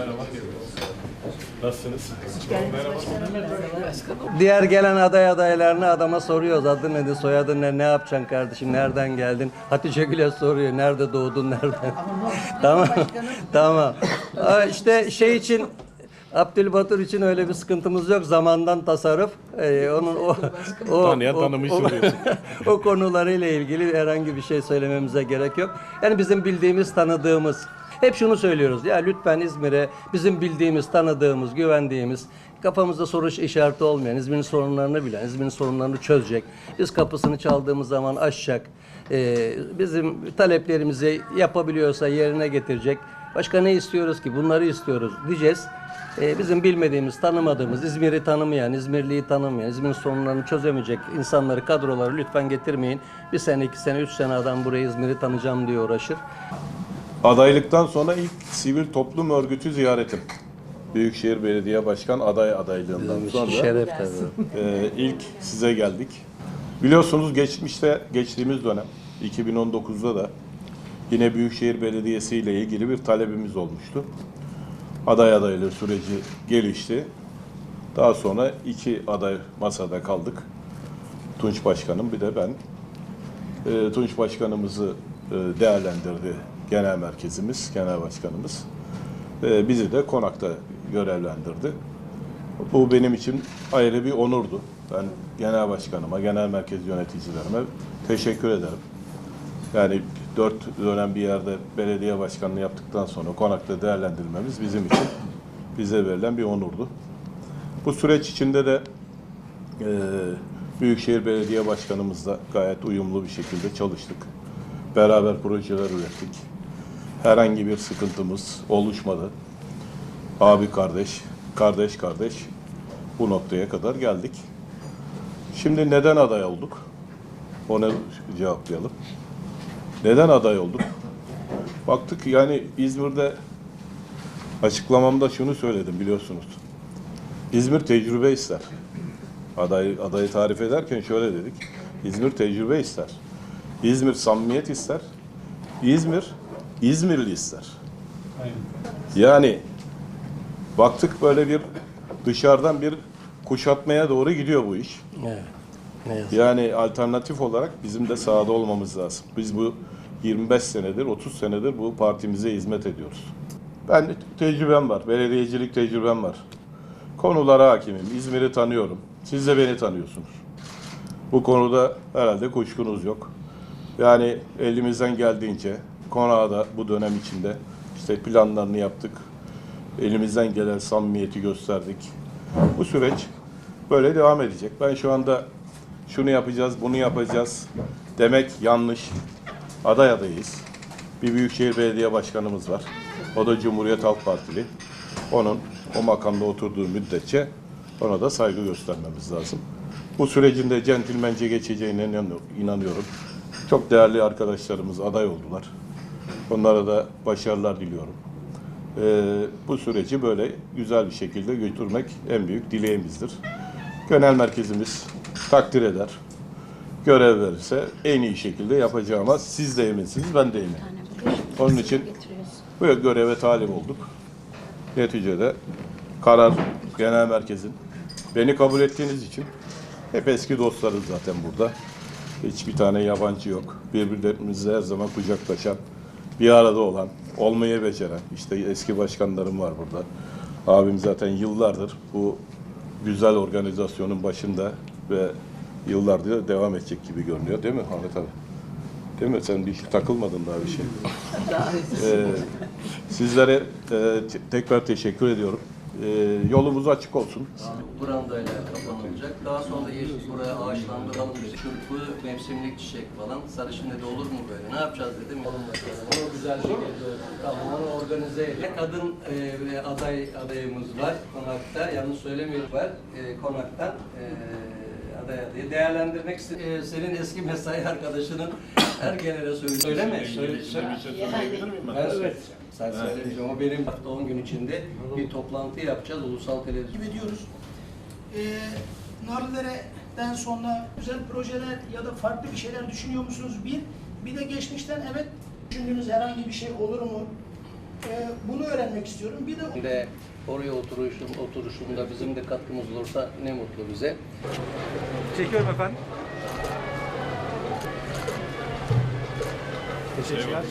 merhaba. Nasılsınız? Diğer gelen aday adaylarını adama soruyoruz. Adı nedir, soyadın ne, ne yapacaksın kardeşim, nereden geldin? Hatice Gül'e soruyor, nerede doğdun, nereden? tamam, tamam. Aa, İşte şey için, Abdülbatur için öyle bir sıkıntımız yok. Zamandan tasarruf. Ee, onun o, o, Tanıyan tanımış o, oluyorsun. o konularıyla ilgili herhangi bir şey söylememize gerek yok. Yani bizim bildiğimiz, tanıdığımız. Hep şunu söylüyoruz. Ya lütfen İzmir'e bizim bildiğimiz, tanıdığımız, güvendiğimiz, kafamızda soru işareti olmayan, İzmir'in sorunlarını bilen, İzmir'in sorunlarını çözecek. Biz kapısını çaldığımız zaman açacak. Ee, bizim taleplerimizi yapabiliyorsa yerine getirecek. Başka ne istiyoruz ki? Bunları istiyoruz diyeceğiz. Ee, bizim bilmediğimiz, tanımadığımız, İzmir'i tanımayan, İzmirliyi tanımayan, İzmir'in sorunlarını çözemeyecek insanları, kadroları lütfen getirmeyin. Bir sene, iki sene, üç sene adam buraya İzmir'i tanıyacağım diye uğraşır. Adaylıktan sonra ilk sivil toplum örgütü ziyaretim. Büyükşehir Belediye Başkan aday adaylığından sonra Şeref tabii. e, ilk size geldik. Biliyorsunuz geçmişte geçtiğimiz dönem 2019'da da yine Büyükşehir Belediyesi ile ilgili bir talebimiz olmuştu. Aday adaylığı süreci gelişti. Daha sonra iki aday masada kaldık. Tunç Başkanım bir de ben. E, Tunç Başkanımızı değerlendirdi genel merkezimiz, genel başkanımız. E, bizi de konakta görevlendirdi. Bu benim için ayrı bir onurdu. Ben genel başkanıma, genel merkez yöneticilerime teşekkür ederim. Yani dört dönem bir yerde belediye başkanlığı yaptıktan sonra konakta değerlendirilmemiz bizim için bize verilen bir onurdu. Bu süreç içinde de e, Büyükşehir Belediye Başkanımızla gayet uyumlu bir şekilde çalıştık. Beraber projeler ürettik. Herhangi bir sıkıntımız oluşmadı. Abi kardeş, kardeş kardeş bu noktaya kadar geldik. Şimdi neden aday olduk? Onu cevaplayalım. Neden aday olduk? Baktık yani İzmir'de açıklamamda şunu söyledim biliyorsunuz. İzmir tecrübe ister. Aday, adayı tarif ederken şöyle dedik. İzmir tecrübe ister. İzmir samimiyet ister. İzmir İzmirli ister. Yani baktık böyle bir dışarıdan bir kuşatmaya doğru gidiyor bu iş. Evet. Ne yazık. Yani alternatif olarak bizim de sahada olmamız lazım. Biz bu 25 senedir, 30 senedir bu partimize hizmet ediyoruz. Ben tecrübem var, belediyecilik tecrübem var. Konulara hakimim, İzmir'i tanıyorum. Siz de beni tanıyorsunuz. Bu konuda herhalde kuşkunuz yok. Yani elimizden geldiğince konağa da bu dönem içinde işte planlarını yaptık. Elimizden gelen samimiyeti gösterdik. Bu süreç böyle devam edecek. Ben şu anda şunu yapacağız, bunu yapacağız demek yanlış. Aday adayız. Bir Büyükşehir Belediye Başkanımız var. O da Cumhuriyet Halk Partili. Onun o makamda oturduğu müddetçe ona da saygı göstermemiz lazım. Bu sürecin de centilmence geçeceğine inanıyor- inanıyorum. Çok değerli arkadaşlarımız aday oldular. Onlara da başarılar diliyorum. Ee, bu süreci böyle güzel bir şekilde götürmek en büyük dileğimizdir. Genel merkezimiz takdir eder. Görev verirse en iyi şekilde yapacağıma siz de eminsiniz, ben de eminim. Onun için bu göreve talip olduk. Neticede karar genel merkezin. Beni kabul ettiğiniz için hep eski dostlarız zaten burada. Hiçbir tane yabancı yok. Birbirlerimizle her zaman kucaklaşan, bir arada olan, olmayı beceren. İşte eski başkanlarım var burada. Abim zaten yıllardır bu güzel organizasyonun başında ve yıllardır devam edecek gibi görünüyor. Değil mi Ahmet abi? Değil mi? Sen bir şey takılmadın daha bir şey. Ee, sizlere e, te- tekrar teşekkür ediyorum. Ee, yolumuz açık olsun. Brandayla kapanılacak. Daha sonra yeşil buraya ağaçlandırılmış çırpı, mevsimlik çiçek falan. Sarışın dedi olur mu böyle? Ne yapacağız dedim. Onu güzel şekilde tamam organize edelim. Kadın e, ve aday adayımız var konakta. Yanlış söylemiyorum var. E, konaktan e, aday adayı değerlendirmek istedim. E, senin eski mesai arkadaşının her genele söyle. Söyleme. Söyle. söyle. Ben evet. Sen söylemeyeceğim ama benim hafta 10 gün içinde bir toplantı yapacağız ulusal televizyon. ediyoruz. Ee, Narlıdere'den sonra güzel projeler ya da farklı bir şeyler düşünüyor musunuz? Bir, bir de geçmişten evet düşündüğünüz herhangi bir şey olur mu? Ee, Bunu öğrenmek istiyorum. Bir de de oraya oturuşum, oturuşunda bizim de katkımız olursa ne mutlu bize. Çekiyorum efendim. Teşekkürler.